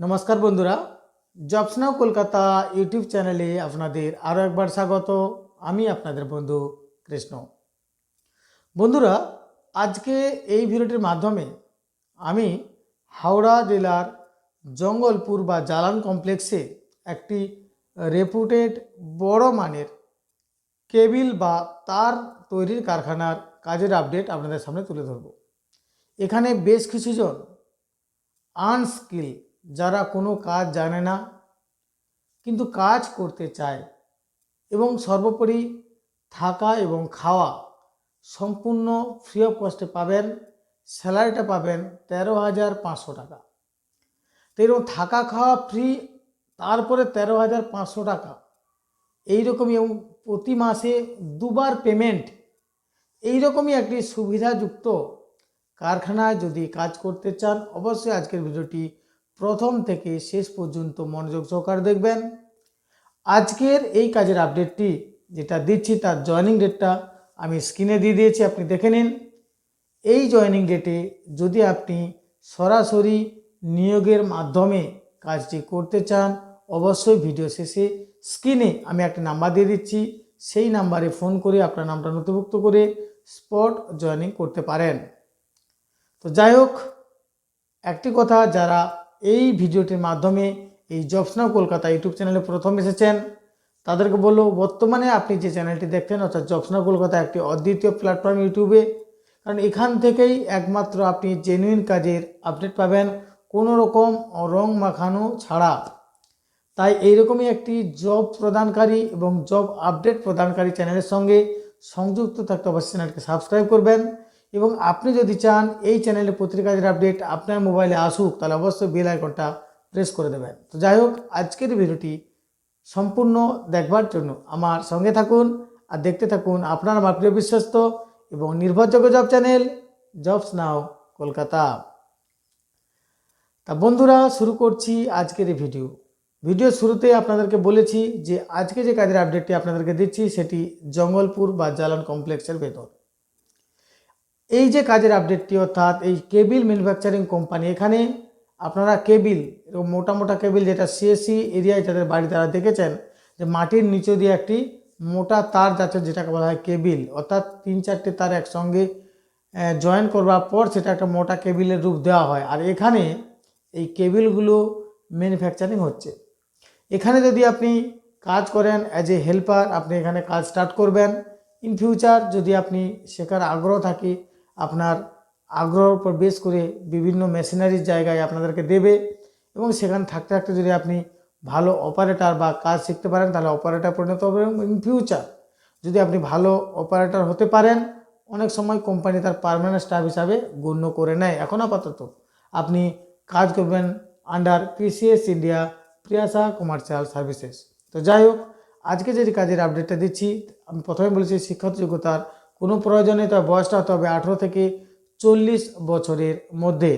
নমস্কার বন্ধুরা jobs now Kolkata YouTube চ্যানেলে আপনাদের আরও একবার স্বাগত। আমি আপনাদের বন্ধু কৃষ্ণ। বন্ধুরা, আজকে এই ভিডিওটির মাধ্যমে আমি হাওড়া জেলার জঙ্গলপুর বা জালান কমপ্লেক্সে একটি রেপুটেড বড় মানের কেবিল বা তার তৈরির কারখানার কাজের আপডেট আপনাদের সামনে তুলে ধরব। এখানে বেশ কিছুজন আনস্কিল যারা কোনো কাজ জানে না, কিন্তু কাজ করতে চায় এবং সর্বোপরি থাকা এবং খাওয়া সম্পূর্ণ ফ্রি অফ কস্টে পাবেন স্যালারিটা পাবেন তেরো হাজার পাঁচশো টাকা। তো এরকম থাকা খাওয়া ফ্রি তারপরে তেরো হাজার পাঁচশো টাকা, এইরকমই এবং প্রতি মাসে দুবার পেমেন্ট এইরকমই একটি সুবিধাযুক্ত কারখানায় যদি কাজ করতে চান, অবশ্যই আজকের ভিডিওটি প্রথম থেকে শেষ পর্যন্ত মনোযোগ সহকারে দেখবেন। আজকের এই কাজের আপডেটটি যেটা দিচ্ছি তার জয়নিং ডেটটা আমি স্ক্রিনে দিয়ে দিয়েছি, আপনি দেখে নিন। এই জয়নিং ডেটে যদি আপনি সরাসরি নিয়োগের মাধ্যমে কাজটি করতে চান, অবশ্যই ভিডিও শেষে স্ক্রিনে আমি একটা নাম্বার দিয়ে দিচ্ছি। সেই নাম্বারে ফোন করে আপনার নামটা নথিভুক্ত করে স্পট জয়নিং করতে পারেন। তো যাই হোক, একটি কথা যারা এই ভিডিওটির মাধ্যমে এই জবসনাও কলকাতা ইউটিউব চ্যানেলে প্রথম এসেছেন। তাদেরকে বলব, বর্তমানে আপনি যে চ্যানেলটি দেখছেন, অর্থাৎ জবসনাও কলকাতা একটি অদ্বিতীয় প্ল্যাটফর্ম ইউটিউবে কারণ এখান থেকেই একমাত্র আপনি জেনুইন কাজের আপডেট পাবেন কোনো রকম রং মাখানো ছাড়া। তাই এইরকমই একটি জব প্রদানকারী এবং জব আপডেট প্রদানকারী চ্যানেলের সঙ্গে সংযুক্ত থাকতে অবশ্যই চ্যানেলকে সাবস্ক্রাইব করবেন। এবং আপনি যদি চান এই চ্যানেলে পত্রিকাজের আপডেট আপনার মোবাইলে আসুক, তাহলে অবশ্যই বেল আইকনটা প্রেস করে দেবেন। তো যাই হোক, আজকের ভিডিওটি সম্পূর্ণ দেখবার জন্য আমার সঙ্গে থাকুন আর দেখতে থাকুন আপনার আমার প্রিয় বিশ্বস্ত এবং নির্ভরযোগ্য job channel jobs now Kolkata. তা বন্ধুরা, শুরু করছি আজকের এই ভিডিও ভিডিও শুরুতে আপনাদেরকে বলেছি যে আজকে যে কাজের আপডেটটি আপনাদেরকে দিচ্ছি, সেটি জঙ্গলপুর বা জালান কমপ্লেক্সের ভেতর। এই যে কাজের আপডেটটি অর্থাৎ এই কেবিল ম্যানুফ্যাকচারিং কোম্পানি এখানে আপনারা কেবিল মোটা মোটা কেবিল যেটা সিএসসি এরিয়ায় যাদের বাড়ি তারা দেখেছেন, যে মাটির নিচে দিয়ে একটি মোটা তার যাচ্ছে যেটাকে বলা হয় কেবিল। অর্থাৎ তিন চারটে তার একসঙ্গে জয়েন করবার পর সেটা একটা মোটা কেবিলের রূপ দেওয়া হয়। আর এখানে এই কেবিলগুলো ম্যানুফ্যাকচারিং হচ্ছে। এখানে যদি আপনি কাজ করেন অ্যাজ এ হেল্পার আপনি এখানে কাজ স্টার্ট করবেন। ইন ফিউচার যদি আপনি শেখার আগ্রহ থাকে আপনার আগ্রহের উপর বেস করে বিভিন্ন মেশিনারির জায়গায় আপনাদেরকে দেবে এবং সেখানে থাকতে থাকতে যদি আপনি ভালো অপারেটর বা কাজ শিখতে পারেন, তাহলে অপারেটর পরিণত হবে ইন ফিউচার যদি আপনি ভালো অপারেটর হতে পারেন, অনেক সময় কোম্পানি তার পারমানেন্ট স্টাফ হিসাবে গণ্য করে নেয়। এখন আপাতত আপনি কাজ করবেন under PCS India Priyasa commercial services তো যাই হোক, আজকে যে কাজের আপডেটটা দিচ্ছি, আমি প্রথমে বলেছি শিক্ষাগত যোগ্যতার কোনো প্রয়োজনে তার বয়সটা হতে হবে আঠেরো থেকে চল্লিশ বছরের মধ্যে।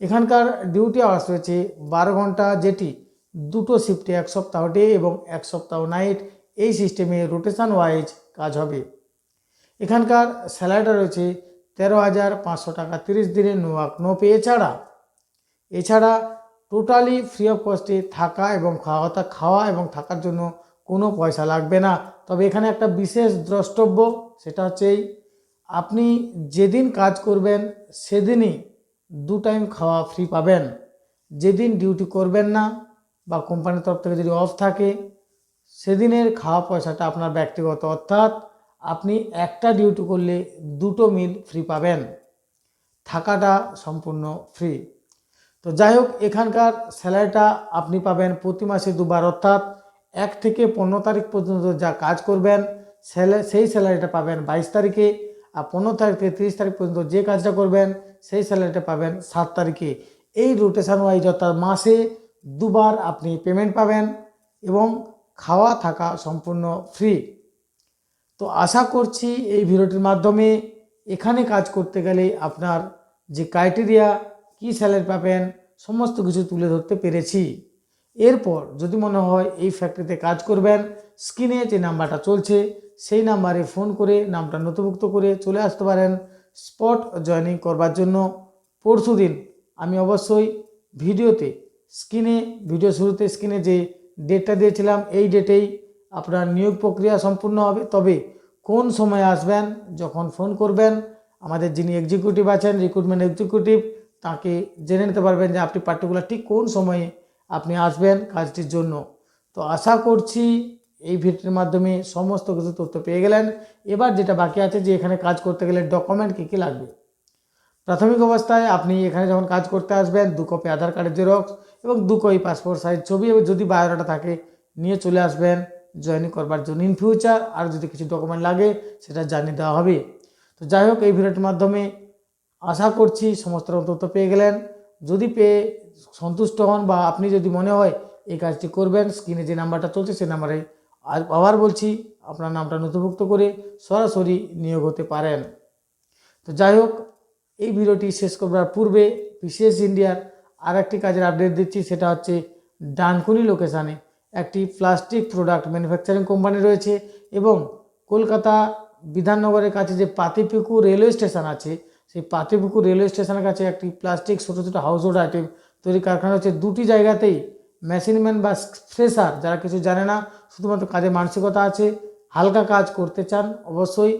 এখানকার ডিউটি আওয়ার্স রয়েছে বারো ঘণ্টা যেটি দুটো শিফটে এক সপ্তাহ ডে এবং এক সপ্তাহ নাইট এই সিস্টেমে রোটেশন ওয়াইজ কাজ হবে। এখানকার স্যালারিটা রয়েছে তেরো হাজার পাঁচশো টাকা তিরিশ দিনের নোয়াক নো পে এছাড়া। এছাড়া টোটালি ফ্রি অফ কস্টে থাকা এবং খাওয়া খাওয়া এবং থাকার জন্য কোনো পয়সা লাগবে না। তবে এখানে একটা বিশেষ দ্রষ্টব্য, সেটা হচ্ছে এই, আপনি যেদিন কাজ করবেন, সেদিনই দু টাইম খাওয়া ফ্রি পাবেন। যেদিন ডিউটি করবেন না বা কোম্পানির তরফ থেকে যদি অফ থাকে, সেদিনের খাওয়া পয়সাটা আপনার ব্যক্তিগত। অর্থাৎ আপনি একটা ডিউটি করলে দুটো মিল ফ্রি পাবেন। থাকাটা সম্পূর্ণ ফ্রি তো যাই হোক, এখানকার স্যালারিটা আপনি পাবেন প্রতি মাসে দুবার। অর্থাৎ এক থেকে পনেরো তারিখ পর্যন্ত যা কাজ করবেন সেই স্যালারিটা পাবেন বাইশ তারিখে আর পনেরো তারিখ থেকে তিরিশ তারিখ পর্যন্ত যে কাজটা করবেন, সেই স্যালারিটা পাবেন সাত তারিখে। এই রোটেশন ওয়াইজ অর্থাৎ মাসে দুবার আপনি পেমেন্ট পাবেন এবং খাওয়া থাকা সম্পূর্ণ ফ্রি তো আশা করছি এই ভিডিওটির মাধ্যমে এখানে কাজ করতে গেলে আপনার যে ক্রাইটেরিয়া কী স্যালারি পাবেন, সমস্ত কিছু তুলে ধরতে পেরেছি। এরপর যদি মনে হয় এই ফ্যাক্টরিতে কাজ করবেন স্ক্রিনে যে নাম্বারটা চলছে, সেই নাম্বারে ফোন করে নামটা নথিভুক্ত করে চলে আসতে পারেন স্পট জয়েনিং করবার জন্য। পরশু দিন আমি অবশ্যই ভিডিওতে স্ক্রিনে ভিডিও শুরুতে স্ক্রিনে যে ডেটটা দিয়েছিলাম, এই ডেটেই আপনার নিয়োগ প্রক্রিয়া সম্পূর্ণ হবে। তবে কোন সময় আসবেন, যখন ফোন করবেন, আমাদের যিনি এক্সিকিউটিভ আছেন রিক্রুটমেন্ট এক্সিকিউটিভ তাকে জেনে নিতে পারবেন যে আপনি পার্টিকুলার ঠিক কোন সময়ে আপনি আসবেন কাজটির জন্য। তো আশা করছি এই ভিডিওর মাধ্যমে সমস্ত কিছু তথ্য পেয়ে গেলেন। এবার যেটা বাকি আছে যে এখানে কাজ করতে গেলে ডকুমেন্ট কী কী লাগবে? প্রাথমিক অবস্থায় আপনি এখানে যখন কাজ করতে আসবেন, দু কপি আধার কার্ডের জেরক্স এবং দু কপি পাসপোর্ট সাইজ ছবি এবং যদি বায়োডাটা থাকে, নিয়ে চলে আসবেন। জয়েনিং করবার জন্য ইন ফিউচার আর যদি কিছু ডকুমেন্ট লাগে, সেটা জানিয়ে দেওয়া হবে। তো যাই হোক, এই ভিডিওটির মাধ্যমে আশা করছি সমস্ত রকম তথ্য পেয়ে গেলেন। যদি পেয়ে সন্তুষ্ট হন বা আপনি যদি মনে হয় এই কাজটি করবেন, স্ক্রিনে যে নাম্বারটা চলছে সেই নাম্বারে আবার বলছি, আপনার নামটা নথিভুক্ত করে সরাসরি নিয়োগ হতে পারেন। তো যাই হোক, এই ভিডিওটি শেষ করবার পূর্বে বিশেষ ইন্ডিয়ার আর একটি কাজের আপডেট দিচ্ছি, সেটা হচ্ছে ডানকুনি লোকেশানে একটি প্লাস্টিক প্রোডাক্ট ম্যানুফ্যাকচারিং কোম্পানি রয়েছে এবং কলকাতা বিধাননগরের কাছে যে পাতিপুকুর রেলওয়ে স্টেশন আছে সেই পাতিপুকুর রেলওয়ে স্টেশনের কাছে একটি প্লাস্টিক ছোটো ছোটো হাউস হোল্ড আইটেম তৈরি কারখানা হচ্ছে। দুটি জায়গাতেই মেশিনম্যান বা ফ্রেশার যারা কিছু জানে না, শুধুমাত্র কাজের মানসিকতা আছে, হালকা কাজ করতে চান, অবশ্যই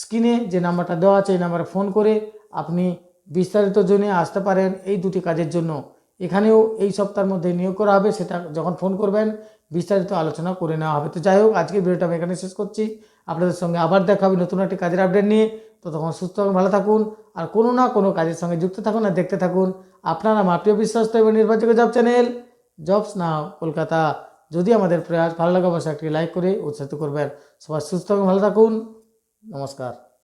স্ক্রিনে যে নাম্বারটা দেওয়া আছে এই নাম্বারে ফোন করে আপনি বিস্তারিত জেনে আসতে পারেন এই দুটি কাজের জন্য। এখানেও এই সপ্তাহের মধ্যে নিয়োগ করা হবে, সেটা যখন ফোন করবেন, বিস্তারিত আলোচনা করে নেওয়া হবে। তো যাই হোক আজকে ভিডিওটা আমি এখানে শেষ করছি। আপনাদের সঙ্গে আবার দেখা হবে নতুন একটি কাজের আপডেট নিয়ে। তো তখন সুস্থ এবং ভালো থাকুন। আর কোনো না কোনো কাজের সঙ্গে যুক্ত থাকুন আর দেখতে থাকুন আপনার আমার প্রিয় বিশ্বস্ত এবং নির্ভরযোগ্য job channel, jobs now Kolkata. যদি আমাদের প্রয়াস ভালো লাগে, অবশ্যই একটি লাইক করে উৎসাহিত করবেন। সবাই সুস্থ এবং ভালো থাকুন। নমস্কার।